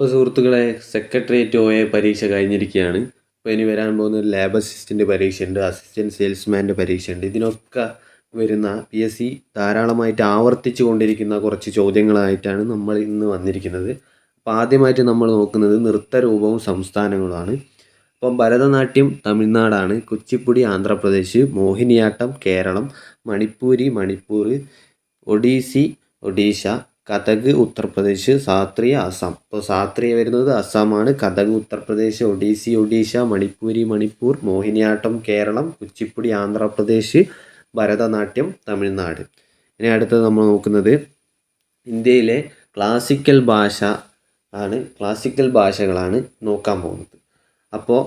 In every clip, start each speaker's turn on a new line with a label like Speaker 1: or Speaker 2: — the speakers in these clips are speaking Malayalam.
Speaker 1: അപ്പോൾ സുഹൃത്തുക്കളെ സെക്രട്ടേറിയറ്റ് ഒ പരീക്ഷ കഴിഞ്ഞിരിക്കുകയാണ് അപ്പോൾ ഇനി വരാൻ പോകുന്ന ലാബ് അസിസ്റ്റന്റ് പരീക്ഷയുണ്ട് അസിസ്റ്റന്റ് സെയിൽസ്മാന്റെ പരീക്ഷയുണ്ട്. ഇതിനൊക്കെ വരുന്ന പി എസ് സി ധാരാളമായിട്ട് ആവർത്തിച്ചു കൊണ്ടിരിക്കുന്ന കുറച്ച് ചോദ്യങ്ങളായിട്ടാണ് നമ്മൾ ഇന്ന് വന്നിരിക്കുന്നത്. അപ്പോൾ ആദ്യമായിട്ട് നമ്മൾ നോക്കുന്നത് നൃത്തരൂപവും സംസ്ഥാനങ്ങളുമാണ് അപ്പം ഭരതനാട്യം തമിഴ്നാടാണ് കുച്ചിപ്പുടി ആന്ധ്രാപ്രദേശ് മോഹിനിയാട്ടം കേരളം മണിപ്പൂരി മണിപ്പൂർ ഒഡീസി ഒഡീഷ കഥക് ഉത്തർപ്രദേശ് സാത്രിയ അസം. അപ്പോൾ സാത്രിയ വരുന്നത് അസാമാണ്. കഥക് ഉത്തർപ്രദേശ് ഒഡീസി ഒഡീഷ മണിപ്പൂരി മണിപ്പൂർ മോഹിനിയാട്ടം കേരളം കുച്ചിപ്പുടി ആന്ധ്രാപ്രദേശ് ഭരതനാട്യം തമിഴ്നാട്. ഇനി അടുത്തത് നമ്മൾ നോക്കുന്നത് ഇന്ത്യയിലെ ക്ലാസിക്കൽ ഭാഷ ആണ്. ക്ലാസിക്കൽ ഭാഷകളാണ് നോക്കാൻ പോകുന്നത്. അപ്പോൾ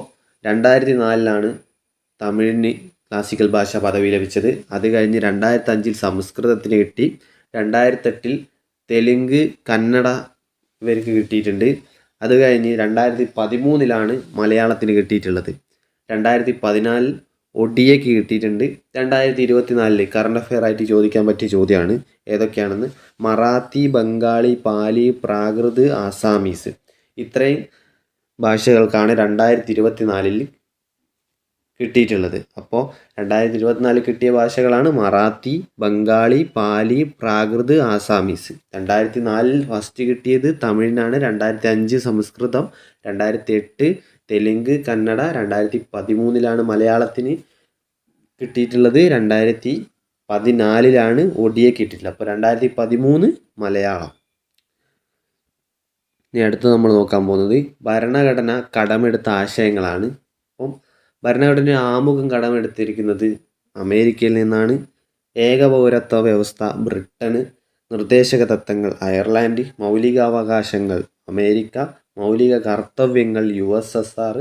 Speaker 1: രണ്ടായിരത്തി നാലിലാണ് തമിഴിന് ക്ലാസിക്കൽ ഭാഷ പദവി ലഭിച്ചത്. അത് കഴിഞ്ഞ് രണ്ടായിരത്തി അഞ്ചിൽ സംസ്കൃതത്തിന് കിട്ടി രണ്ടായിരത്തെട്ടിൽ തെലുങ്ക് കന്നഡ ഇവർക്ക് കിട്ടിയിട്ടുണ്ട്. അത് കഴിഞ്ഞ് രണ്ടായിരത്തി പതിമൂന്നിലാണ് മലയാളത്തിന് കിട്ടിയിട്ടുള്ളത്. രണ്ടായിരത്തി പതിനാലിൽ ഒഡിയയ്ക്ക് കിട്ടിയിട്ടുണ്ട്. രണ്ടായിരത്തി ഇരുപത്തി നാലിൽ കറണ്ട് അഫെയർ ആയിട്ട് ചോദിക്കാൻ പറ്റിയ ചോദ്യമാണ് ഏതൊക്കെയാണെന്ന്. മറാത്തി ബംഗാളി പാലി പ്രാകൃത് ആസാമീസ്. ഇത്രയും ഭാഷകൾക്കാണ് രണ്ടായിരത്തി ഇരുപത്തി നാലിൽ കിട്ടിയിട്ടുള്ളത്. അപ്പോൾ രണ്ടായിരത്തി ഇരുപത്തിനാലിൽ കിട്ടിയ ഭാഷകളാണ് മറാത്തി ബംഗാളി പാലി പ്രാകൃത് ആസാമീസ്. രണ്ടായിരത്തി നാലിൽ ഫസ്റ്റ് കിട്ടിയത് തമിഴിനാണ് രണ്ടായിരത്തി അഞ്ച് സംസ്കൃതം രണ്ടായിരത്തി എട്ട് തെലുങ്ക് കന്നഡ രണ്ടായിരത്തി പതിമൂന്നിലാണ് മലയാളത്തിന് കിട്ടിയിട്ടുള്ളത് രണ്ടായിരത്തി പതിനാലിലാണ് ഒഡിയെ കിട്ടിയിട്ടുള്ളത്. അപ്പോൾ രണ്ടായിരത്തി പതിമൂന്ന് മലയാളം. ഇനി അടുത്ത് നമ്മൾ നോക്കാൻ പോകുന്നത് ഭരണഘടന കടമെടുത്ത ആശയങ്ങളാണ്. അപ്പം ഭരണഘടന ആമുഖം കടമെടുത്തിരിക്കുന്നത് അമേരിക്കയിൽ നിന്നാണ്. ഏകപൗരത്വ വ്യവസ്ഥ ബ്രിട്ടന് നിർദ്ദേശക തത്വങ്ങൾ അയർലാൻഡ് മൗലികാവകാശങ്ങൾ അമേരിക്ക മൗലിക കർത്തവ്യങ്ങൾ യു എസ് എസ് ആർ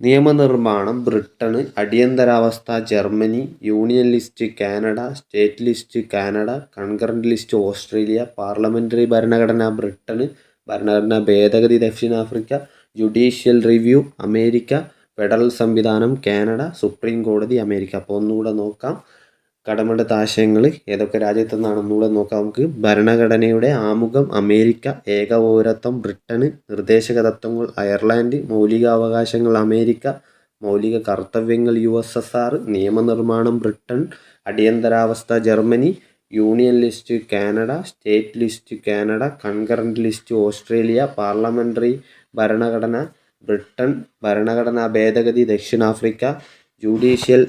Speaker 1: നിയമനിർമ്മാണം ബ്രിട്ടന് അടിയന്തരാവസ്ഥ Germany union list Canada state list Canada concurrent list Australia parliamentary ഭരണഘടന ബ്രിട്ടന് ഭരണഘടനാ ഭേദഗതി ദക്ഷിണാഫ്രിക്ക ജുഡീഷ്യൽ റിവ്യൂ അമേരിക്ക ഫെഡറൽ സംവിധാനം കാനഡ സുപ്രീം കോടതി അമേരിക്ക. അപ്പോൾ ഒന്നുകൂടെ നോക്കാം. കടമെടുത്ത ആശയങ്ങൾ ഏതൊക്കെ രാജ്യത്തു നിന്നാണ് ഒന്നുകൂടെ നോക്കാം നമുക്ക്. ഭരണഘടനയുടെ ആമുഖം അമേരിക്ക ഏകപൗരത്വം ബ്രിട്ടന് നിർദ്ദേശക തത്വങ്ങൾ അയർലാൻഡ് മൗലികാവകാശങ്ങൾ അമേരിക്ക മൗലിക കർത്തവ്യങ്ങൾ യു എസ് എസ് ആർ നിയമനിർമ്മാണം ബ്രിട്ടൻ അടിയന്തരാവസ്ഥ Germany union list Canada state list Canada concurrent list Australia parliamentary ഭരണഘടന ബ്രിട്ടൻ ഭരണഘടനാ ഭേദഗതി ദക്ഷിണാഫ്രിക്ക ജുഡീഷ്യൽ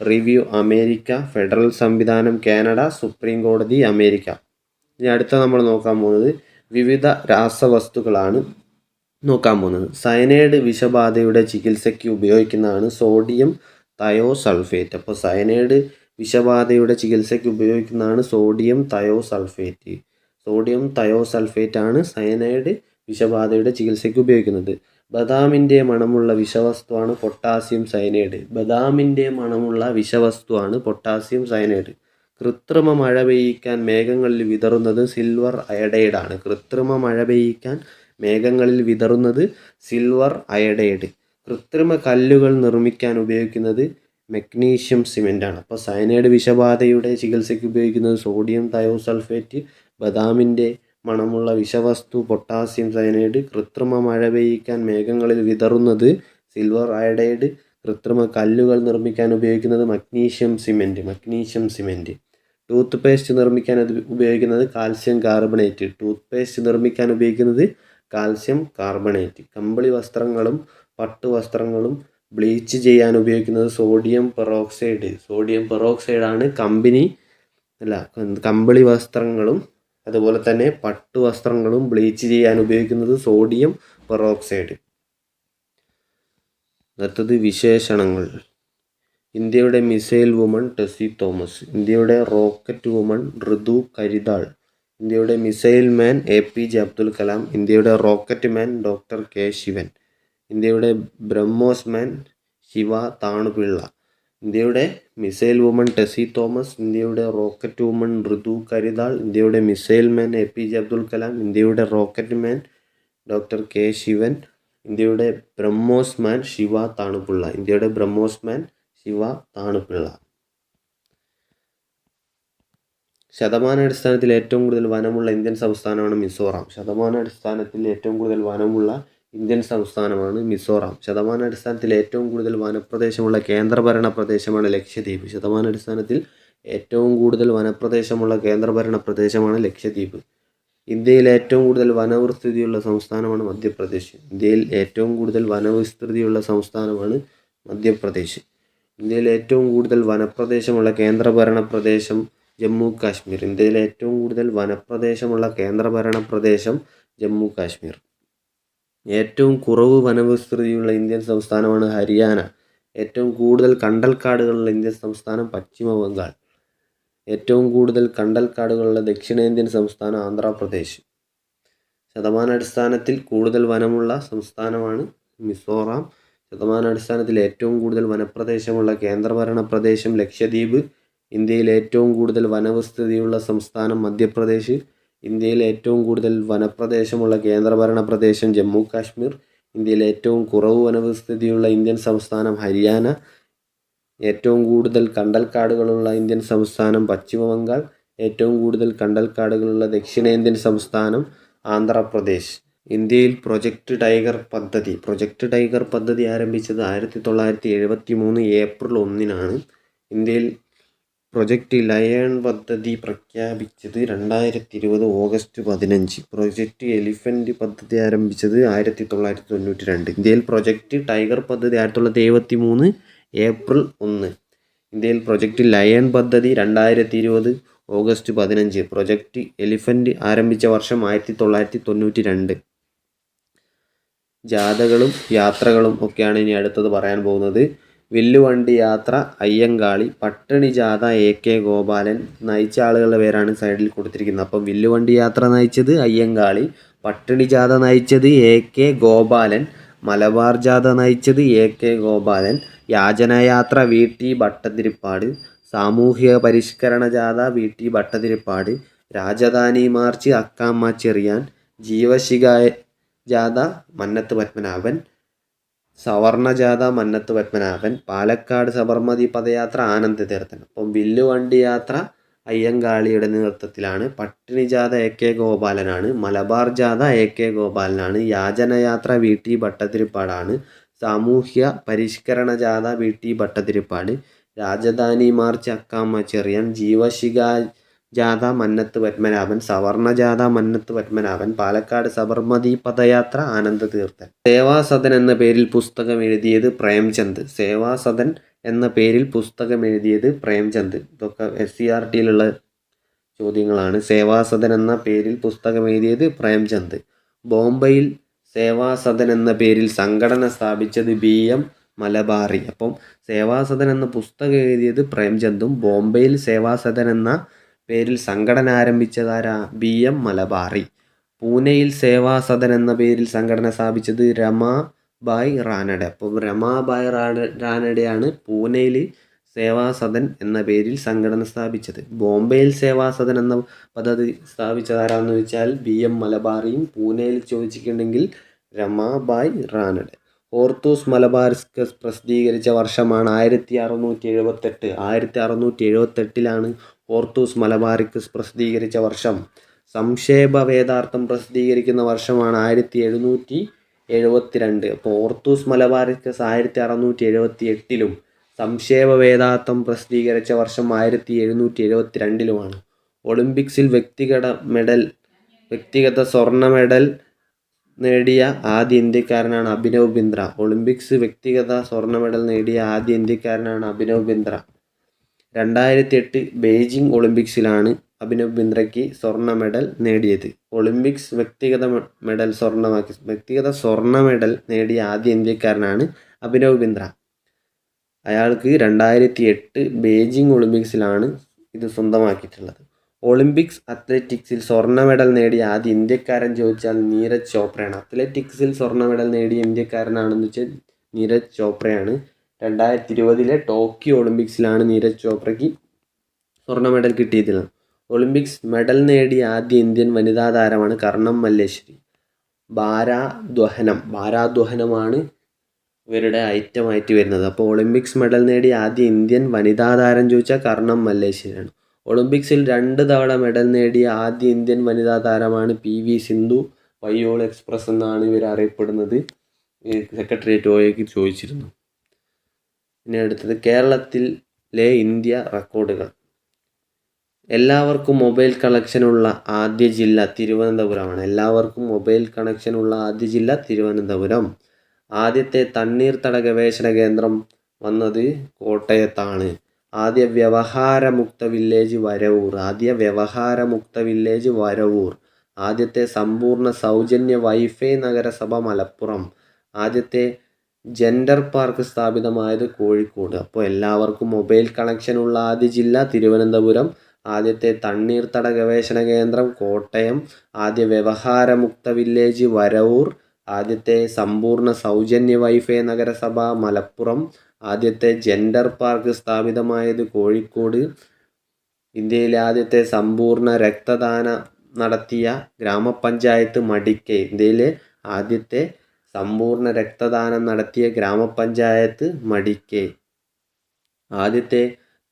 Speaker 1: റിവ്യൂ അമേരിക്ക ഫെഡറൽ സംവിധാനം കാനഡ സുപ്രീം കോടതി അമേരിക്ക. ഇനി അടുത്ത നമ്മൾ നോക്കാൻ പോകുന്നത് വിവിധ രാസവസ്തുക്കളാണ് നോക്കാൻ പോകുന്നത്. സയനൈഡ് വിഷബാധയുടെ ചികിത്സയ്ക്ക് ഉപയോഗിക്കുന്നതാണ് സോഡിയം തയോ സൾഫേറ്റ് അപ്പോൾ സയനൈഡ് വിഷബാധയുടെ ചികിത്സയ്ക്ക് ഉപയോഗിക്കുന്നതാണ് sodium thiosulphate sodium thiosulphate ആണ് സയനൈഡ് വിഷബാധയുടെ ചികിത്സയ്ക്ക് ഉപയോഗിക്കുന്നത്. ബദാമിന്റെ മണമുള്ള വിഷവസ്തുവാണ് പൊട്ടാസ്യം സയനൈഡ്. ബദാമിന്റെ മണമുള്ള വിഷവസ്തുവാണ് പൊട്ടാസ്യം സയനൈഡ്. കൃത്രിമ മഴ പെയ്യിക്കാൻ മേഘങ്ങളിൽ വിതറുന്നത് സിൽവർ അയഡൈഡ് ആണ്. കൃത്രിമ മഴ പെയ്യിക്കാൻ മേഘങ്ങളിൽ വിതറുന്നത് സിൽവർ അയഡൈഡ്. കൃത്രിമ കല്ലുകൾ നിർമ്മിക്കാൻ ഉപയോഗിക്കുന്നത് മെഗ്നീഷ്യം സിമെന്റ് ആണ്. അപ്പോൾ സയനൈഡ് വിഷബാധയുടെ ചികിത്സയ്ക്ക് ഉപയോഗിക്കുന്നത് സോഡിയം തയോസൾഫേറ്റ് ബദാമിന്റെ മണമുള്ള വിഷവസ്തു പൊട്ടാസ്യം സയനൈഡ് കൃത്രിമ മഴ പെയ്യിക്കാൻ മേഘങ്ങളിൽ വിതറുന്നത് സിൽവർ അയഡൈഡ് കൃത്രിമ കല്ലുകൾ നിർമ്മിക്കാൻ ഉപയോഗിക്കുന്നത് magnesium cement magnesium cement toothpaste നിർമ്മിക്കാൻ ഉപയോഗിക്കുന്നത് കാൽസ്യം കാർബണേറ്റ്. ടൂത്ത് പേസ്റ്റ് നിർമ്മിക്കാൻ ഉപയോഗിക്കുന്നത് കാൽസ്യം കാർബണേറ്റ്. കമ്പിളി വസ്ത്രങ്ങളും പട്ടു വസ്ത്രങ്ങളും ബ്ലീച്ച് ചെയ്യാൻ ഉപയോഗിക്കുന്നത് സോഡിയം പെറോക്സൈഡ്. സോഡിയം പെറോക്സൈഡാണ് കമ്പനി അല്ല കമ്പിളി വസ്ത്രങ്ങളും അതുപോലെ തന്നെ പട്ടു വസ്ത്രങ്ങളും ബ്ലീച്ച് ചെയ്യാൻ ഉപയോഗിക്കുന്നത് സോഡിയം പെറോക്സൈഡ്. അടുത്തത് വിശേഷണങ്ങൾ. ഇന്ത്യയുടെ മിസൈൽ വുമൺ ടെസി തോമസ് ഇന്ത്യയുടെ റോക്കറ്റ് വുമൺ ഋതു കരിതാൾ ഇന്ത്യയുടെ missile man A P J Abdul Kalam ഇന്ത്യയുടെ rocket man doctor K Sivan ഇന്ത്യയുടെ ബ്രഹ്മോസ് മാൻ ശിവ താണുപിള്ള ഇന്ത്യയുടെ മിസൈൽ വുമൺ ടെസി തോമസ് ഇന്ത്യയുടെ റോക്കറ്റ് വുമൺ ഋതു കരിതാൾ ഇന്ത്യയുടെ missile man A P J Abdul Kalam ഇന്ത്യയുടെ rocket man doctor K Sivan ഇന്ത്യയുടെ ബ്രഹ്മോസ് മാൻ ശിവ താണുപിള്ള ഇന്ത്യയുടെ ബ്രഹ്മോസ് മാൻ ശിവ താണുപിള്ള. ശതമാനാടിസ്ഥാനത്തിൽ ഏറ്റവും കൂടുതൽ വനമുള്ള ഇന്ത്യൻ സംസ്ഥാനമാണ് മിസോറാം. ശതമാനാടിസ്ഥാനത്തിൽ ഏറ്റവും കൂടുതൽ വനമുള്ള ഇന്ത്യൻ സംസ്ഥാനമാണ് മിസോറാം. ശതമാനാടിസ്ഥാനത്തിൽ ഏറ്റവും കൂടുതൽ വനപ്രദേശമുള്ള കേന്ദ്രഭരണ പ്രദേശമാണ് ലക്ഷദ്വീപ്. ശതമാനാടിസ്ഥാനത്തിൽ ഏറ്റവും കൂടുതൽ വനപ്രദേശമുള്ള കേന്ദ്രഭരണ പ്രദേശമാണ് ലക്ഷദ്വീപ്. ഇന്ത്യയിൽ ഏറ്റവും കൂടുതൽ വനവിസ്തൃതിയുള്ള സംസ്ഥാനമാണ് മധ്യപ്രദേശ്. ഇന്ത്യയിൽ ഏറ്റവും കൂടുതൽ വനവിസ്തൃതിയുള്ള സംസ്ഥാനമാണ് മധ്യപ്രദേശ്. ഇന്ത്യയിൽ ഏറ്റവും കൂടുതൽ വനപ്രദേശമുള്ള കേന്ദ്രഭരണ പ്രദേശം ജമ്മു കാശ്മീർ. ഇന്ത്യയിൽ ഏറ്റവും കൂടുതൽ വനപ്രദേശമുള്ള കേന്ദ്രഭരണ പ്രദേശം ജമ്മു കാശ്മീർ. ഏറ്റവും കുറവ് വനവിസ്തൃതിയുള്ള ഇന്ത്യൻ സംസ്ഥാനമാണ് ഹരിയാന. ഏറ്റവും കൂടുതൽ കണ്ടൽക്കാടുകളുള്ള ഇന്ത്യൻ സംസ്ഥാനം പശ്ചിമ ബംഗാൾ. ഏറ്റവും കൂടുതൽ കണ്ടൽക്കാടുകളുള്ള ദക്ഷിണേന്ത്യൻ സംസ്ഥാനം ആന്ധ്രാപ്രദേശ്. ശതമാനാടിസ്ഥാനത്തിൽ കൂടുതൽ വനമുള്ള സംസ്ഥാനമാണ് മിസോറാം. ശതമാനാടിസ്ഥാനത്തിൽ ഏറ്റവും കൂടുതൽ വനപ്രദേശമുള്ള കേന്ദ്രഭരണ പ്രദേശം ലക്ഷദ്വീപ്. ഇന്ത്യയിൽ ഏറ്റവും കൂടുതൽ വനവിസ്തൃതിയുള്ള സംസ്ഥാനം മധ്യപ്രദേശ്. ഇന്ത്യയിൽ ഏറ്റവും കൂടുതൽ വനപ്രദേശമുള്ള കേന്ദ്രഭരണ പ്രദേശം ജമ്മു കാശ്മീർ. ഇന്ത്യയിൽ ഏറ്റവും കുറവ് വനവിസ്തൃതിയുള്ള ഇന്ത്യൻ സംസ്ഥാനം ഹരിയാന. ഏറ്റവും കൂടുതൽ കണ്ടൽക്കാടുകളുള്ള ഇന്ത്യൻ സംസ്ഥാനം പശ്ചിമ ബംഗാൾ. ഏറ്റവും കൂടുതൽ കണ്ടൽക്കാടുകളുള്ള ദക്ഷിണേന്ത്യൻ സംസ്ഥാനം ആന്ധ്രാപ്രദേശ്. ഇന്ത്യയിൽ പ്രൊജക്റ്റ് ടൈഗർ പദ്ധതി. പ്രൊജക്റ്റ് ടൈഗർ പദ്ധതി ആരംഭിച്ചത് ആയിരത്തി തൊള്ളായിരത്തി എഴുപത്തി മൂന്ന് ഏപ്രിൽ ഒന്നിനാണ്. ഇന്ത്യയിൽ പ്രൊജക്റ്റ് ലയൺ പദ്ധതി പ്രഖ്യാപിച്ചത് രണ്ടായിരത്തി ഇരുപത് ഓഗസ്റ്റ് പതിനഞ്ച്. പ്രൊജക്റ്റ് എലിഫന്റ് പദ്ധതി ആരംഭിച്ചത് ആയിരത്തി തൊള്ളായിരത്തി തൊണ്ണൂറ്റി രണ്ട് ഇന്ത്യയിൽ പ്രൊജക്റ്റ് ടൈഗർ പദ്ധതി ആയിരത്തി തൊള്ളായിരത്തി എഴുപത്തി മൂന്ന് ഏപ്രിൽ ഒന്ന്. ഇന്ത്യയിൽ പ്രൊജക്റ്റ് ലയൺ പദ്ധതി രണ്ടായിരത്തി ഇരുപത് ഓഗസ്റ്റ് പതിനഞ്ച്. പ്രൊജക്റ്റ് എലിഫന്റ് ആരംഭിച്ച വർഷം ആയിരത്തി തൊള്ളായിരത്തി തൊണ്ണൂറ്റി രണ്ട് ജാഥകളും യാത്രകളും ഒക്കെയാണ് ഇനി അടുത്തത് പറയാൻ പോകുന്നത്. വില്ലുവണ്ടി യാത്ര അയ്യങ്കാളി പട്ടിണി ജാഥ എ കെ ഗോപാലൻ നയിച്ച ആളുകളുടെ പേരാണ് സൈഡിൽ കൊടുത്തിരിക്കുന്നത്. അപ്പം വില്ലുവണ്ടി യാത്ര നയിച്ചത് അയ്യങ്കാളി പട്ടിണി ജാഥ നയിച്ചത് എ കെ ഗോപാലൻ മലബാർ ജാഥ നയിച്ചത് എ കെ ഗോപാലൻ യാചനയാത്ര വി ടി ഭട്ടതിരിപ്പാട് സാമൂഹിക പരിഷ്കരണ ജാഥ V T Bhattathiripad Rajadhani march Akkamma Cherian ജീവശിഖ ജാഥ മന്നത്ത് പത്മനാഭൻ സവർണ ജാഥ മന്നത്ത് പത്മനാഭൻ പാലക്കാട് സബർമതി പദയാത്ര ആനന്ദ തീർത്ഥൻ. അപ്പം വില്ലുവണ്ടി യാത്ര അയ്യങ്കാളിയുടെ നേതൃത്വത്തിലാണ്. പട്ടിണി ജാഥ എ കെ ഗോപാലനാണ്. മലബാർ ജാഥ എ കെ ഗോപാലനാണ്. യാചനയാത്ര വി ടി ഭട്ടതിരിപ്പാടാണ്. സാമൂഹ്യ പരിഷ്കരണ ജാഥ V T Bhattathiripad. Rajdhani march Akkamma Cherian ജീവശിഖ ജാഥ മന്നത്ത് പത്മനാഭൻ സവർണ ജാഥ മന്നത്ത് പത്മനാഭൻ പാലക്കാട് സബർമതി പദയാത്ര ആനന്ദ തീർത്ഥൻ സേവാസദൻ എന്ന പേരിൽ പുസ്തകം എഴുതിയത് പ്രേംചന്ദ്. സേവാസദൻ എന്ന പേരിൽ പുസ്തകം എഴുതിയത് പ്രേംചന്ദ്. ഇതൊക്കെ എസ് സി ആർ ടിയിലുള്ള ചോദ്യങ്ങളാണ്. സേവാസദൻ എന്ന പേരിൽ പുസ്തകം എഴുതിയത് പ്രേംചന്ദ്. ബോംബെയിൽ സേവാസദൻ എന്ന പേരിൽ സംഘടന സ്ഥാപിച്ചത് ബി എം മലബാറി. അപ്പം സേവാസദൻ എന്ന പുസ്തകം എഴുതിയത് പ്രേംചന്ദും ബോംബെയിൽ സേവാസദൻ എന്ന പേരിൽ സംഘടന ആരംഭിച്ചതാരാ? ബി. എം. മലബാറി. പൂനെയിൽ സേവാസദൻ എന്ന പേരിൽ സംഘടന സ്ഥാപിച്ചത് രമാബായ് റാനഡ. അപ്പോൾ രമാബായ് റാന റാനഡയാണ് പൂനെയിൽ സേവാസദൻ എന്ന പേരിൽ സംഘടന സ്ഥാപിച്ചത്. ബോംബെയിൽ സേവാസദൻ എന്ന പദ്ധതി സ്ഥാപിച്ചതാരാന്ന് വെച്ചാൽ ബി. എം. മലബാറിയും പൂനെയിൽ ചോദിച്ചിട്ടുണ്ടെങ്കിൽ രമാബായ് റാനഡ. ഓർത്തോസ് മലബാർസ്കസ് പ്രസിദ്ധീകരിച്ച വർഷമാണ് ആയിരത്തി അറുന്നൂറ്റി എഴുപത്തെട്ട്. ആയിരത്തി അറുന്നൂറ്റി എഴുപത്തെട്ടിലാണ് ഓർത്തൂസ് മലബാറിക്കസ് പ്രസിദ്ധീകരിച്ച വർഷം. സംക്ഷേപ വേദാർത്ഥം പ്രസിദ്ധീകരിക്കുന്ന വർഷമാണ് ആയിരത്തി എഴുന്നൂറ്റി എഴുപത്തിരണ്ട് അപ്പോൾ ഓർത്തൂസ് മലബാറിക്കസ് ആയിരത്തി അറുന്നൂറ്റി എഴുപത്തി എട്ടിലും സംക്ഷേപ വേദാർത്ഥം പ്രസിദ്ധീകരിച്ച വർഷം ആയിരത്തി എഴുന്നൂറ്റി എഴുപത്തി രണ്ടിലുമാണ് ഒളിമ്പിക്സിൽ വ്യക്തിഗത മെഡൽ വ്യക്തിഗത സ്വർണ മെഡൽ നേടിയ ആദ്യ ഇന്ത്യക്കാരനാണ് അഭിനവ് ബിന്ദ്ര. ഒളിമ്പിക്സ് വ്യക്തിഗത സ്വർണ മെഡൽ നേടിയ ആദ്യ ഇന്ത്യക്കാരനാണ് അഭിനവ് ബിന്ദ്ര. രണ്ടായിരത്തി എട്ട് ബെയ്ജിംഗ് ഒളിമ്പിക്സിലാണ് അഭിനവ് ബിന്ദ്രയ്ക്ക് സ്വർണ മെഡൽ നേടിയത്. ഒളിമ്പിക്സ് വ്യക്തിഗത മെഡൽ സ്വർണമാക്കി വ്യക്തിഗത സ്വർണ മെഡൽ നേടിയ ആദ്യ ഇന്ത്യക്കാരനാണ് അഭിനവ് ബിന്ദ്ര. അയാൾക്ക് രണ്ടായിരത്തി എട്ട് ബെയ്ജിംഗ് ഒളിമ്പിക്സിലാണ് ഇത് സ്വന്തമാക്കിയിട്ടുള്ളത്. ഒളിമ്പിക്സ് അത്ലറ്റിക്സിൽ സ്വർണ മെഡൽ നേടിയ ആദ്യ ഇന്ത്യക്കാരൻ ചോദിച്ചാൽ നീരജ് ചോപ്രയാണ്. അത്ലറ്റിക്സിൽ സ്വർണ മെഡൽ നേടിയ ഇന്ത്യക്കാരനാണെന്ന് വെച്ചാൽ നീരജ് ചോപ്രയാണ്. രണ്ടായിരത്തി ഇരുപതിലെ ടോക്കിയോ ഒളിമ്പിക്സിലാണ് നീരജ് ചോപ്രയ്ക്ക് സ്വർണ മെഡൽ കിട്ടിയതിലാണ് ഒളിമ്പിക്സ് മെഡൽ നേടിയ ആദ്യ ഇന്ത്യൻ വനിതാ താരമാണ് കർണം മല്ലേശ്വരി. ഭാരാദ്വഹനം ഭാരാദ്വഹനമാണ് ഇവരുടെ ഐറ്റമായിട്ട് വരുന്നത്. അപ്പോൾ ഒളിമ്പിക്സ് മെഡൽ നേടിയ ആദ്യ ഇന്ത്യൻ വനിതാ താരം ചോദിച്ചാൽ കർണം മല്ലേശ്വരിയാണ്. ഒളിമ്പിക്സിൽ രണ്ട് തവണ മെഡൽ നേടിയ ആദ്യ ഇന്ത്യൻ വനിതാ താരമാണ് പി വി സിന്ധു. വയ്യോൾ എക്സ്പ്രസ് എന്നാണ് ഇവർ അറിയപ്പെടുന്നത്. സെക്രട്ടേറിയറ്റ് ഒയ്ക്ക് ചോദിച്ചിരുന്നു. ഇനി അടുത്തത് കേരളത്തിലെ ഇന്ത്യ റെക്കോർഡുകൾ. എല്ലാവർക്കും മൊബൈൽ കണക്ഷനുള്ള ആദ്യ ജില്ല തിരുവനന്തപുരമാണ്. എല്ലാവർക്കും മൊബൈൽ കണക്ഷനുള്ള ആദ്യ ജില്ല തിരുവനന്തപുരം. ആദ്യത്തെ തണ്ണീർത്തട ഗവേഷണ കേന്ദ്രം വന്നത് കോട്ടയത്താണ്. ആദ്യ വ്യവഹാരമുക്ത വില്ലേജ് വരവൂർ. ആദ്യ വ്യവഹാരമുക്ത വില്ലേജ് വരവൂർ. ആദ്യത്തെ സമ്പൂർണ സൗജന്യ വൈഫൈ നഗരസഭ മലപ്പുറം. ആദ്യത്തെ ജെൻഡർ പാർക്ക് സ്ഥാപിതമായത് കോഴിക്കോട്. അപ്പോൾ എല്ലാവർക്കും മൊബൈൽ കണക്ഷനുള്ള ആദ്യ ജില്ല തിരുവനന്തപുരം. ആദ്യത്തെ തണ്ണീർത്തട ഗവേഷണ കേന്ദ്രം കോട്ടയം. ആദ്യ വ്യവഹാരമുക്ത വില്ലേജ് വരവൂർ. ആദ്യത്തെ സമ്പൂർണ സൗജന്യ വൈഫൈ നഗരസഭ മലപ്പുറം. ആദ്യത്തെ ജെൻഡർ പാർക്ക് സ്ഥാപിതമായത് കോഴിക്കോട്. ഇന്ത്യയിലെ ആദ്യത്തെ സമ്പൂർണ രക്തദാന നടത്തിയ ഗ്രാമപഞ്ചായത്ത് മടിക്കൈ. ഇന്ത്യയിലെ ആദ്യത്തെ സമ്പൂർണ രക്തദാനം നടത്തിയ ഗ്രാമപഞ്ചായത്ത് മടിക്കേ. ആദ്യത്തെ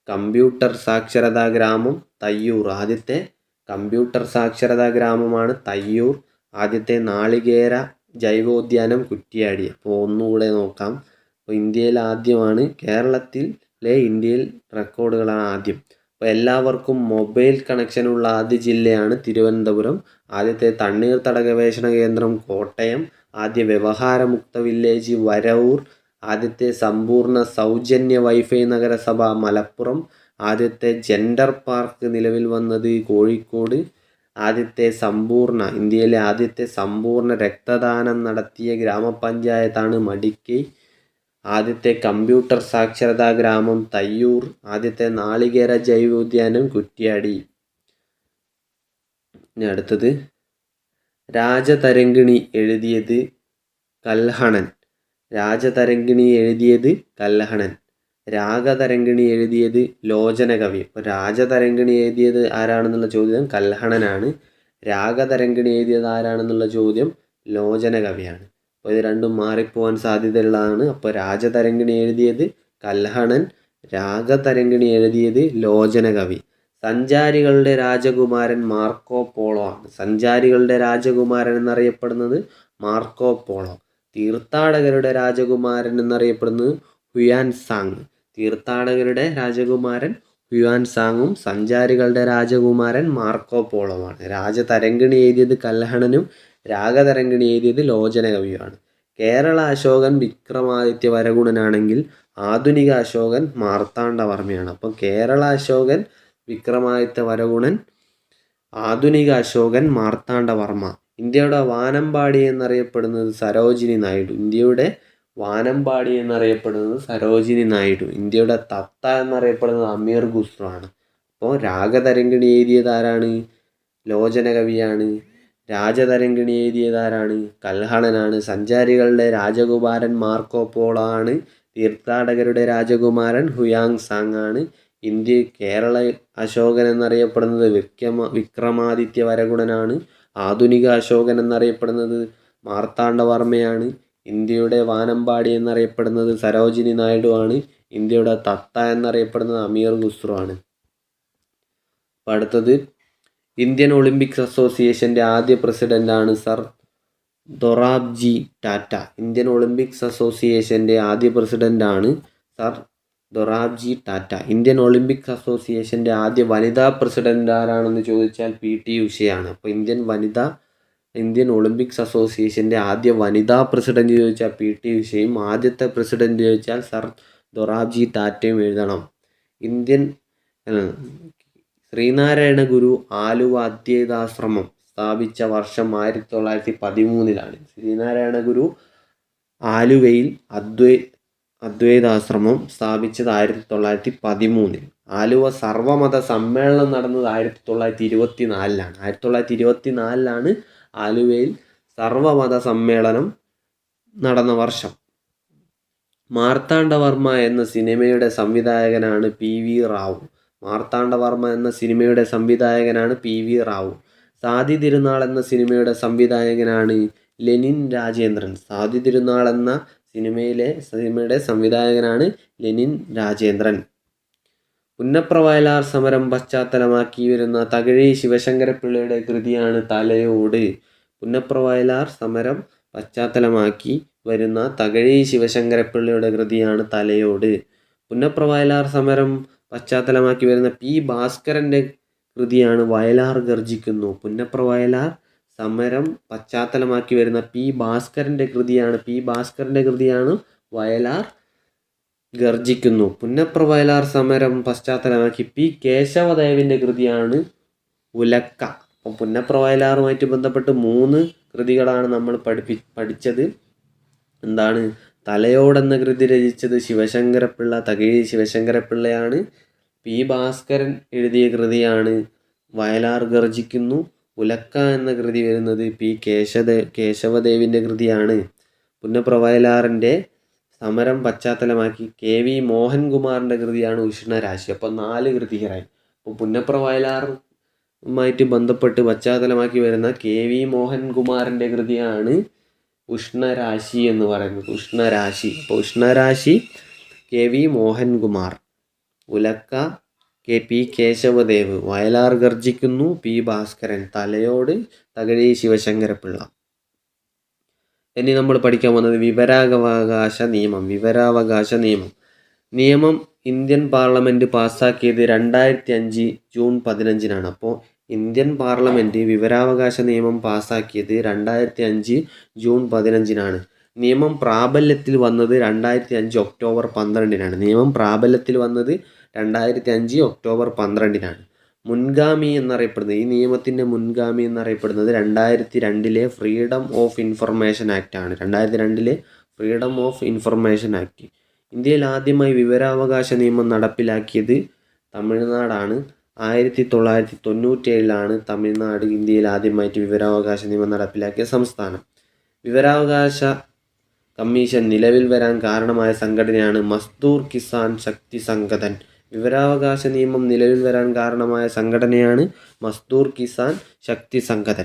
Speaker 1: കമ്പ്യൂട്ടർ സാക്ഷരതാ ഗ്രാമം തയ്യൂർ. ആദ്യത്തെ കമ്പ്യൂട്ടർ സാക്ഷരതാ ഗ്രാമമാണ് തയ്യൂർ. ആദ്യത്തെ നാളികേര ജൈവോദ്യാനം കുറ്റിയാടി. അപ്പോൾ ഒന്നുകൂടെ നോക്കാം. അപ്പോൾ ഇന്ത്യയിൽ ആദ്യമാണ്. കേരളത്തിലെ ഇന്ത്യയിൽ റെക്കോർഡുകളാണ് ആദ്യം. അപ്പോൾ എല്ലാവർക്കും മൊബൈൽ കണക്ഷനുള്ള ആദ്യ ജില്ലയാണ് തിരുവനന്തപുരം. ആദ്യത്തെ തണ്ണീർത്തട ഗവേഷണ കേന്ദ്രം കോട്ടയം. ആദ്യ വ്യവഹാരമുക്ത വില്ലേജ് വരവൂർ ആദ്യത്തെ സമ്പൂർണ സൗജന്യ വൈഫൈ നഗരസഭ മലപ്പുറം ആദ്യത്തെ ജെൻഡർ പാർക്ക് നിലവിൽ വന്നത് കോഴിക്കോട് ആദ്യത്തെ സമ്പൂർണ ഇന്ത്യയിലെ ആദ്യത്തെ സമ്പൂർണ രക്തദാനം നടത്തിയ ഗ്രാമപഞ്ചായത്താണ് മടിക്കൈ ആദ്യത്തെ കമ്പ്യൂട്ടർ സാക്ഷരതാ ഗ്രാമം തയ്യൂർ ആദ്യത്തെ നാളികേര ജൈവോദ്യാനം കുറ്റ്യാടി. ഇനി അടുത്തത് രാജതരംഗിണി എഴുതിയത് കൽഹണൻ. രാജതരംഗിണി എഴുതിയത് കല്ലഹണൻ രാഗതരംഗിണി എഴുതിയത് ലോചനകവി. അപ്പോൾ രാജതരംഗിണി എഴുതിയത് ആരാണെന്നുള്ള ചോദ്യം കല്ലഹണനാണ് രാഗതരംഗിണി എഴുതിയത് ആരാണെന്നുള്ള ചോദ്യം ലോചനകവിയാണ്. അപ്പോൾ ഇത് രണ്ടും മാറിപ്പോവാൻ സാധ്യതയുള്ളതാണ്. അപ്പോൾ രാജതരംഗിണി എഴുതിയത് കല്ലഹണൻ രാഗതരംഗിണി എഴുതിയത് ലോചനകവി. സഞ്ചാരികളുടെ രാജകുമാരൻ മാർക്കോ പോളോ ആണ്. സഞ്ചാരികളുടെ രാജകുമാരൻ എന്നറിയപ്പെടുന്നത് മാർക്കോ പോളോ. തീർത്ഥാടകരുടെ രാജകുമാരൻ എന്നറിയപ്പെടുന്നത് ഹുയാൻ സാങ്. തീർത്ഥാടകരുടെ രാജകുമാരൻ ഹുയാൻ സാങ്ങും സഞ്ചാരികളുടെ രാജകുമാരൻ മാർക്കോ പോളോമാണ് രാജതരംഗിണി എഴുതിയത് കല്ലഹണനും രാഗതരംഗിണി എഴുതിയത് ലോചനകവിയുമാണ്. കേരള അശോകൻ വിക്രമാദിത്യ വരഗുണനാണെങ്കിൽ ആധുനിക അശോകൻ മാർത്താണ്ഡവർമ്മയാണ്. അപ്പം കേരള അശോകൻ വിക്രമാദിത്യ വരഗുണൻ ആധുനിക അശോകൻ മാർത്താണ്ഡവർമ്മ. ഇന്ത്യയുടെ വാനമ്പാടി എന്നറിയപ്പെടുന്നത് സരോജിനി നായിഡു. ഇന്ത്യയുടെ വാനമ്പാടി എന്നറിയപ്പെടുന്നത് സരോജിനി നായിഡു. ഇന്ത്യയുടെ തത്ത എന്നറിയപ്പെടുന്നത് അമീർ ഖുസ്രു ആണ്. അപ്പോൾ രാഗതരംഗിണി എഴുതിയതാരാണ്? ലോചനകവിയാണ്. രാജതരംഗിണി എഴുതിയതാരാണ്? കൽഹണനാണ്. സഞ്ചാരികളുടെ രാജകുമാരൻ മാർക്കോ പോളോ ആണ്. തീർത്ഥാടകരുടെ രാജകുമാരൻ ഹുയാങ് സാങ് ആണ്. ഇന്ത്യ കേരള അശോകൻ എന്നറിയപ്പെടുന്നത് വിക്രമ വിക്രമാദിത്യ വരകുടനാണ് ആധുനിക അശോകൻ എന്നറിയപ്പെടുന്നത് മാർത്താണ്ഡവർമ്മയാണ്. ഇന്ത്യയുടെ വാനമ്പാടി എന്നറിയപ്പെടുന്നത് സരോജിനി നായിഡു ആണ് ഇന്ത്യയുടെ തത്ത എന്നറിയപ്പെടുന്നത് അമീർ ഖുസ്രു ആണ് അടുത്തത്. ഇന്ത്യൻ ഒളിമ്പിക്സ് അസോസിയേഷന്റെ ആദ്യ പ്രസിഡന്റാണ് sir Dorabji Tata. Indian Olympics അസോസിയേഷന്റെ ആദ്യ പ്രസിഡന്റാണ് sir Dorabji Tata. Indian Olympics അസോസിയേഷന്റെ ആദ്യ വനിതാ പ്രസിഡന്റ് ആരാണെന്ന് ചോദിച്ചാൽ പി ടി ഉഷയാണ്. അപ്പോൾ ഇന്ത്യൻ വനിതാ ഇന്ത്യൻ ഒളിമ്പിക്സ് അസോസിയേഷന്റെ ആദ്യ വനിതാ പ്രസിഡന്റ് ചോദിച്ചാൽ പി ടി ഉഷയും ആദ്യത്തെ പ്രസിഡന്റ് ചോദിച്ചാൽ സർ ദൊറാബ്ജി ടാറ്റയും എഴുതണം. ഇന്ത്യൻ ശ്രീനാരായണ ഗുരു ആലുവ അദ്വൈതാശ്രമം സ്ഥാപിച്ച വർഷം ആയിരത്തി തൊള്ളായിരത്തി പതിമൂന്നിലാണ്. ശ്രീനാരായണ ഗുരു ആലുവയിൽ അദ്വൈ അദ്വൈതാശ്രമം സ്ഥാപിച്ചത് ആയിരത്തി തൊള്ളായിരത്തി പതിമൂന്നിൽ ആലുവ സർവമത സമ്മേളനം നടന്നത് ആയിരത്തി തൊള്ളായിരത്തി ഇരുപത്തി നാലിലാണ് ആയിരത്തി തൊള്ളായിരത്തി ഇരുപത്തി നാലിലാണ് ആലുവയിൽ സർവമത സമ്മേളനം നടന്ന വർഷം. മാർത്താണ്ഡവർമ്മ എന്ന സിനിമയുടെ സംവിധായകനാണ് പി വി റാവു. മാർത്താണ്ഡവർമ്മ എന്ന സിനിമയുടെ സംവിധായകനാണ് പി വി റാവു. സാധി തിരുനാൾ എന്ന സിനിമയുടെ സംവിധായകനാണ് ലെനിൻ രാജേന്ദ്രൻ. സാധി തിരുനാൾ എന്ന സിനിമയിലെ സിനിമയുടെ സംവിധായകനാണ് ലെനിൻ രാജേന്ദ്രൻ. പുന്നപ്രവയലാർ സമരം പശ്ചാത്തലമാക്കി വരുന്ന തകഴി ശിവശങ്കരപ്പിള്ളയുടെ കൃതിയാണ് തലയോട്. പുന്നപ്രവയലാർ സമരം പശ്ചാത്തലമാക്കി വരുന്ന തകഴി ശിവശങ്കരപ്പിള്ളയുടെ കൃതിയാണ് തലയോട്. പുന്നപ്രവയലാർ സമരം പശ്ചാത്തലമാക്കി വരുന്ന പി ഭാസ്കരന്റെ കൃതിയാണ് വയലാർ ഗർജിക്കുന്നു. പുന്നപ്ര വയലാർ സമരം പശ്ചാത്തലമാക്കി വരുന്ന പി ഭാസ്കരന്റെ കൃതിയാണ്. പി ഭാസ്കരന്റെ കൃതിയാണ് വയലാർ ഗർജിക്കുന്നു. പുന്നപ്ര വയലാർ സമരം പശ്ചാത്തലമാക്കി പി കേശവദേവിന്റെ കൃതിയാണ് ഉലക്ക. അപ്പം പുന്നപ്ര വയലാറുമായിട്ട് ബന്ധപ്പെട്ട് മൂന്ന് കൃതികളാണ് നമ്മൾ പഠിപ്പി പഠിച്ചത്. എന്താണ്? തലയോടെന്ന കൃതി രചിച്ചത് ശിവശങ്കരപ്പിള്ള തകഴി ശിവശങ്കരപ്പിള്ളയാണ്. പി ഭാസ്കരൻ എഴുതിയ കൃതിയാണ് വയലാർ ഗർജിക്കുന്നു. ഉലക്ക എന്ന കൃതി വരുന്നത് പി കേശദേ കേശവദേവിന്റെ കൃതിയാണ്. പുന്നപ്രവയലാറിന്റെ സമരം പശ്ചാത്തലമാക്കി കെ വി മോഹൻകുമാറിന്റെ കൃതിയാണ് ഉഷ്ണരാശി. അപ്പോൾ നാല് കൃതികളായി. അപ്പോൾ പുന്നപ്രവയലാറുമായിട്ട് ബന്ധപ്പെട്ട് പശ്ചാത്തലമാക്കി വരുന്ന കെ വി മോഹൻകുമാറിന്റെ കൃതിയാണ് ഉഷ്ണരാശി എന്ന് പറയുന്നത്. ഉഷ്ണരാശി. അപ്പോൾ ഉഷ്ണരാശി കെ വി മോഹൻകുമാർ. ഉലക്ക K P Kesavadev Vayalar ഗർജിക്കുന്നു. P Bhaskaran തലയോട് Thakazhi Sivasankarapillai. ഇനി നമ്മൾ പഠിക്കാൻ പോകുന്നത് വിവരാവകാശ നിയമം വിവരാവകാശ നിയമം. നിയമം ഇന്ത്യൻ പാർലമെന്റ് പാസ്സാക്കിയത് രണ്ടായിരത്തി അഞ്ച് ജൂൺ പതിനഞ്ചിനാണ്. അപ്പോൾ ഇന്ത്യൻ പാർലമെന്റ് വിവരാവകാശ നിയമം പാസ്സാക്കിയത് രണ്ടായിരത്തി അഞ്ച് ജൂൺ പതിനഞ്ചിനാണ്. നിയമം പ്രാബല്യത്തിൽ വന്നത് രണ്ടായിരത്തി അഞ്ച് ഒക്ടോബർ പന്ത്രണ്ടിനാണ്. നിയമം പ്രാബല്യത്തിൽ വന്നത് രണ്ടായിരത്തി അഞ്ച് ഒക്ടോബർ പന്ത്രണ്ടിനാണ്. മുൻഗാമി എന്നറിയപ്പെടുന്നത് ഈ നിയമത്തിന്റെ മുൻഗാമി എന്നറിയപ്പെടുന്നത് രണ്ടായിരത്തി രണ്ടിലെ ഫ്രീഡം ഓഫ് ഇൻഫർമേഷൻ ആക്ട് ആണ്. രണ്ടായിരത്തി രണ്ടിലെ ഫ്രീഡം ഓഫ് ഇൻഫർമേഷൻ ആക്ട് ഇന്ത്യയിൽ ആദ്യമായി വിവരാവകാശ നിയമം നടപ്പിലാക്കിയത് തമിഴ്നാടാണ്. ആയിരത്തി തൊള്ളായിരത്തി തൊണ്ണൂറ്റേഴിലാണ് തമിഴ്നാട് ഇന്ത്യയിൽ ആദ്യമായിട്ട് വിവരാവകാശ നിയമം നടപ്പിലാക്കിയ സംസ്ഥാനം. വിവരാവകാശ കമ്മീഷൻ നിലവിൽ വരാൻ കാരണമായ സംഘടനയാണ് മസ്ദൂർ കിസാൻ ശക്തി സംഗതൻ. വിവരാവകാശ നിയമം നിലവിൽ വരാൻ കാരണമായ സംഘടനയാണ് മസ്ദൂർ കിസാൻ ശക്തി സംഘതൻ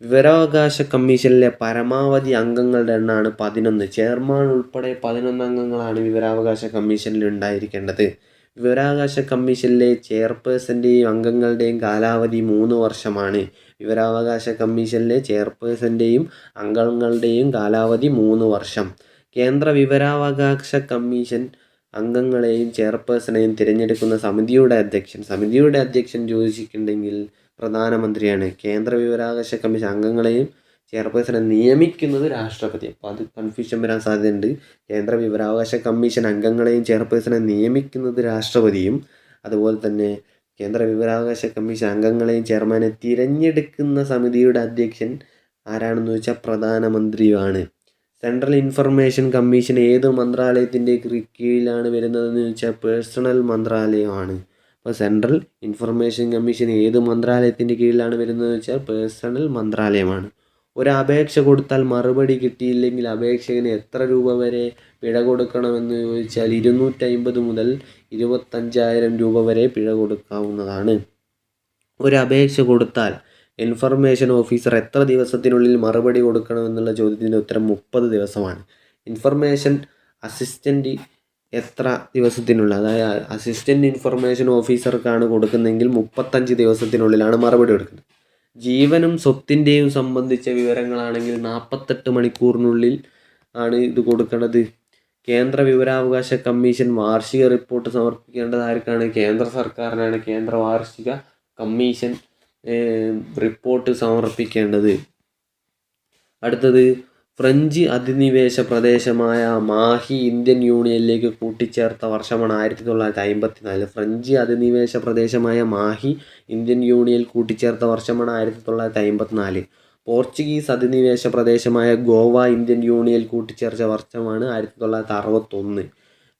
Speaker 1: വിവരാവകാശ കമ്മീഷനിലെ പരമാവധി അംഗങ്ങളുടെ എണ്ണമാണ് പതിനൊന്ന്. ചെയർമാൻ ഉൾപ്പെടെ പതിനൊന്ന് അംഗങ്ങളാണ് വിവരാവകാശ കമ്മീഷനിൽ ഉണ്ടായിരിക്കേണ്ടത്. വിവരാവകാശ കമ്മീഷനിലെ ചെയർപേഴ്സന്റെയും അംഗങ്ങളുടെയും കാലാവധി മൂന്ന് വർഷമാണ്. വിവരാവകാശ കമ്മീഷനിലെ ചെയർപേഴ്സന്റെയും അംഗങ്ങളുടെയും കാലാവധി മൂന്ന് വർഷം. കേന്ദ്ര വിവരാവകാശ കമ്മീഷൻ അംഗങ്ങളെയും ചെയർപേഴ്സണെയും തിരഞ്ഞെടുക്കുന്ന സമിതിയുടെ അധ്യക്ഷൻ. സമിതിയുടെ അധ്യക്ഷൻ ചോദിച്ചിട്ടുണ്ടെങ്കിൽ പ്രധാനമന്ത്രിയാണ്. കേന്ദ്ര വിവരാവകാശ കമ്മീഷൻ അംഗങ്ങളെയും ചെയർപേഴ്സണെ നിയമിക്കുന്നത് രാഷ്ട്രപതി. അപ്പോൾ അത് കൺഫ്യൂഷൻ വരാൻ സാധ്യതയുണ്ട്. കേന്ദ്ര വിവരാവകാശ കമ്മീഷൻ അംഗങ്ങളെയും ചെയർപേഴ്സണെ നിയമിക്കുന്നത് രാഷ്ട്രപതിയും അതുപോലെ തന്നെ കേന്ദ്ര വിവരാവകാശ കമ്മീഷൻ അംഗങ്ങളെയും ചെയർമാനെ തിരഞ്ഞെടുക്കുന്ന സമിതിയുടെ അധ്യക്ഷൻ ആരാണെന്ന് ചോദിച്ചാൽ പ്രധാനമന്ത്രിയുമാണ്. സെൻട്രൽ ഇൻഫർമേഷൻ കമ്മീഷൻ ഏത് മന്ത്രാലയത്തിന്റെ കീഴിലാണ് വരുന്നതെന്ന് ചോദിച്ചാൽ പേഴ്സണൽ മന്ത്രാലയമാണ്. അപ്പോൾ സെൻട്രൽ ഇൻഫർമേഷൻ കമ്മീഷൻ ഏത് മന്ത്രാലയത്തിന്റെ കീഴിലാണ് വരുന്നതെന്ന് വെച്ചാൽ പേഴ്സണൽ മന്ത്രാലയമാണ്. ഒരു കൊടുത്താൽ മറുപടി കിട്ടിയില്ലെങ്കിൽ അപേക്ഷകന് എത്ര രൂപ വരെ പിഴ കൊടുക്കണമെന്ന് ചോദിച്ചാൽ ഇരുന്നൂറ്റമ്പത് മുതൽ ഇരുപത്തഞ്ചായിരം രൂപ വരെ പിഴ കൊടുക്കാവുന്നതാണ്. ഒരു കൊടുത്താൽ ഇൻഫർമേഷൻ ഓഫീസർ എത്ര ദിവസത്തിനുള്ളിൽ മറുപടി കൊടുക്കണമെന്നുള്ള ചോദ്യത്തിന്റെ ഉത്തരം മുപ്പത് ദിവസമാണ്. ഇൻഫർമേഷൻ അസിസ്റ്റന്റ് എത്ര ദിവസത്തിനുള്ളിൽ അതായത് അസിസ്റ്റന്റ് ഇൻഫർമേഷൻ ഓഫീസർക്കാണ് കൊടുക്കുന്നതെങ്കിൽ മുപ്പത്തഞ്ച് ദിവസത്തിനുള്ളിലാണ് മറുപടി കൊടുക്കുന്നത്. ജീവനും സ്വത്തിന്റെയും സംബന്ധിച്ച വിവരങ്ങളാണെങ്കിൽ നാൽപ്പത്തെട്ട് മണിക്കൂറിനുള്ളിൽ ആണ് ഇത് കൊടുക്കേണ്ടത് കേന്ദ്ര വിവരാവകാശ കമ്മീഷൻ വാർഷിക റിപ്പോർട്ട് സമർപ്പിക്കേണ്ടത് ആർക്കാണ്? കേന്ദ്ര സർക്കാരിനാണ്. കേന്ദ്ര വാർഷിക കമ്മീഷൻ റിപ്പോർട്ട് സമർപ്പിക്കേണ്ടത്. അടുത്തത് ഫ്രഞ്ച് അധിനിവേശ പ്രദേശമായ മാഹി ഇന്ത്യൻ യൂണിയനിലേക്ക് കൂട്ടിച്ചേർത്ത വർഷമാണ് ആയിരത്തി തൊള്ളായിരത്തി അമ്പത്തി നാല് ഫ്രഞ്ച് അധിനിവേശ പ്രദേശമായ മാഹി ഇന്ത്യൻ യൂണിയനിൽ കൂട്ടിച്ചേർത്ത വർഷമാണ് ആയിരത്തി തൊള്ളായിരത്തി അമ്പത്തി നാല് പോർച്ചുഗീസ് അധിനിവേശ പ്രദേശമായ ഗോവ ഇന്ത്യൻ യൂണിയനിൽ കൂട്ടിച്ചേർച്ച വർഷമാണ് ആയിരത്തി തൊള്ളായിരത്തി അറുപത്തൊന്ന്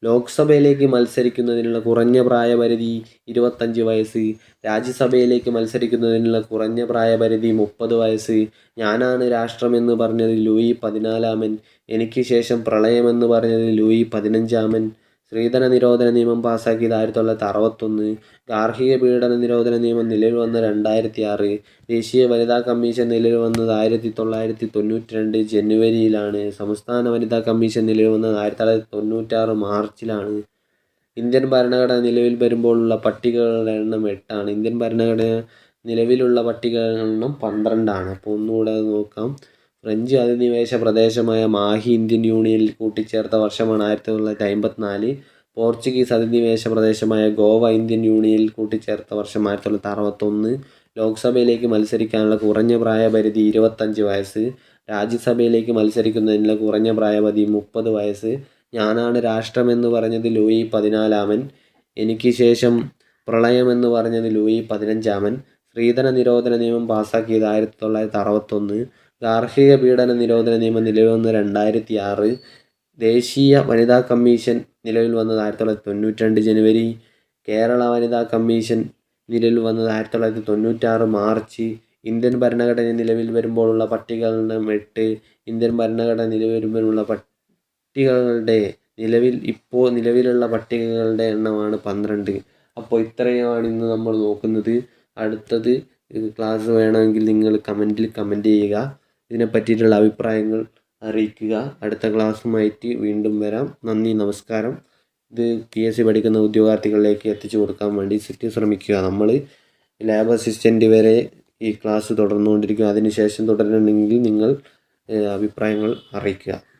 Speaker 1: ലോക്സഭയിലേക്ക് മത്സരിക്കുന്നതിനുള്ള കുറഞ്ഞ പ്രായപരിധി ഇരുപത്തഞ്ച് വയസ്സ് രാജ്യസഭയിലേക്ക് മത്സരിക്കുന്നതിനുള്ള കുറഞ്ഞ പ്രായപരിധി മുപ്പത് വയസ്സ്. ഞാനാണ് രാഷ്ട്രമെന്ന് പറഞ്ഞത് ലൂയി പതിനാലാമൻ എനിക്ക് ശേഷം പ്രളയമെന്ന് പറഞ്ഞത് ലൂയി പതിനഞ്ചാമൻ. സ്ത്രീധന നിരോധന നിയമം പാസ്സാക്കിയത് ആയിരത്തി തൊള്ളായിരത്തി അറുപത്തൊന്ന് ഗാർഹിക പീഡന നിരോധന നിയമം നിലവിൽ വന്ന രണ്ടായിരത്തി ആറ് ദേശീയ വനിതാ കമ്മീഷൻ നിലവിൽ വന്നത് ആയിരത്തി തൊള്ളായിരത്തി തൊണ്ണൂറ്റി രണ്ട് ജനുവരിയിലാണ്. സംസ്ഥാന വനിതാ കമ്മീഷൻ നിലവിൽ വന്നത് ആയിരത്തി തൊള്ളായിരത്തി തൊണ്ണൂറ്റാറ് മാർച്ചിലാണ്. ഇന്ത്യൻ ഭരണഘടന നിലവിൽ വരുമ്പോഴുള്ള പട്ടികകളുടെ എണ്ണം എട്ടാണ്. ഇന്ത്യൻ ഭരണഘടന നിലവിലുള്ള പട്ടികകളുടെ എണ്ണം പന്ത്രണ്ടാണ്. അപ്പോൾ ഒന്നുകൂടെ നോക്കാം. ഫ്രഞ്ച് അധിനിവേശ പ്രദേശമായ മാഹി ഇന്ത്യൻ യൂണിയനിൽ കൂട്ടിച്ചേർത്ത വർഷമാണ് ആയിരത്തി തൊള്ളായിരത്തി അമ്പത്തിനാല് പോർച്ചുഗീസ് അധിനിവേശ പ്രദേശമായ ഗോവ ഇന്ത്യൻ യൂണിയനിൽ കൂട്ടിച്ചേർത്ത വർഷം ആയിരത്തി തൊള്ളായിരത്തി അറുപത്തൊന്ന് ലോക്സഭയിലേക്ക് മത്സരിക്കാനുള്ള കുറഞ്ഞ പ്രായപരിധി ഇരുപത്തഞ്ച് വയസ്സ്. രാജ്യസഭയിലേക്ക് മത്സരിക്കുന്നതിനുള്ള കുറഞ്ഞ പ്രായപരിധി മുപ്പത് വയസ്സ്. ഞാനാണ് രാഷ്ട്രമെന്ന് പറഞ്ഞത് ലൂയി പതിനാലാമൻ. എനിക്ക് ശേഷം പ്രളയമെന്ന് പറഞ്ഞത് ലൂയി പതിനഞ്ചാമൻ. സ്ത്രീധന നിരോധന നിയമം പാസാക്കിയത് ആയിരത്തി തൊള്ളായിരത്തി അറുപത്തൊന്ന് ഗാർഹിക പീഡന നിരോധന നിയമം നിലവിൽ വന്നത് രണ്ടായിരത്തി ആറ് ദേശീയ വനിതാ കമ്മീഷൻ നിലവിൽ വന്നത് ആയിരത്തി തൊള്ളായിരത്തി തൊണ്ണൂറ്റി രണ്ട് ജനുവരി. കേരള വനിതാ കമ്മീഷൻ നിലവിൽ വന്നത് ആയിരത്തി തൊള്ളായിരത്തി തൊണ്ണൂറ്റാറ് മാർച്ച്. ഇന്ത്യൻ ഭരണഘടന നിലവിൽ വരുമ്പോഴുള്ള പട്ടികകളുടെ എട്ട്. ഇന്ത്യൻ ഭരണഘടന നിലവിൽ വരുമ്പോഴുള്ള പട്ടികകളുടെ നിലവിൽ ഇപ്പോൾ നിലവിലുള്ള പട്ടികകളുടെ എണ്ണമാണ് പന്ത്രണ്ട്. അപ്പോൾ ഇത്രയുമാണ് ഇന്ന് നമ്മൾ നോക്കുന്നത്. അടുത്തത് ക്ലാസ് വേണമെങ്കിൽ നിങ്ങൾ കമന്റിൽ കമന്റ് ചെയ്യുക. ഇതിനെ പറ്റിയിട്ടുള്ള അഭിപ്രായങ്ങൾ അറിയിക്കുക. അടുത്ത ക്ലാസ്സുമായിട്ട് വീണ്ടും വരാം. നന്ദി നമസ്കാരം. ഇത് പി എസ് സി പഠിക്കുന്ന ഉദ്യോഗാർത്ഥികളിലേക്ക് എത്തിച്ചു കൊടുക്കാൻ വേണ്ടി സിറ്റി ശ്രമിക്കുക. നമ്മൾ ലാബ് അസിസ്റ്റന്റ് വരെ ഈ ക്ലാസ് തുടർന്നുകൊണ്ടിരിക്കും. അതിനുശേഷം തുടരണമെങ്കിൽ നിങ്ങൾ അഭിപ്രായങ്ങൾ അറിയിക്കുക.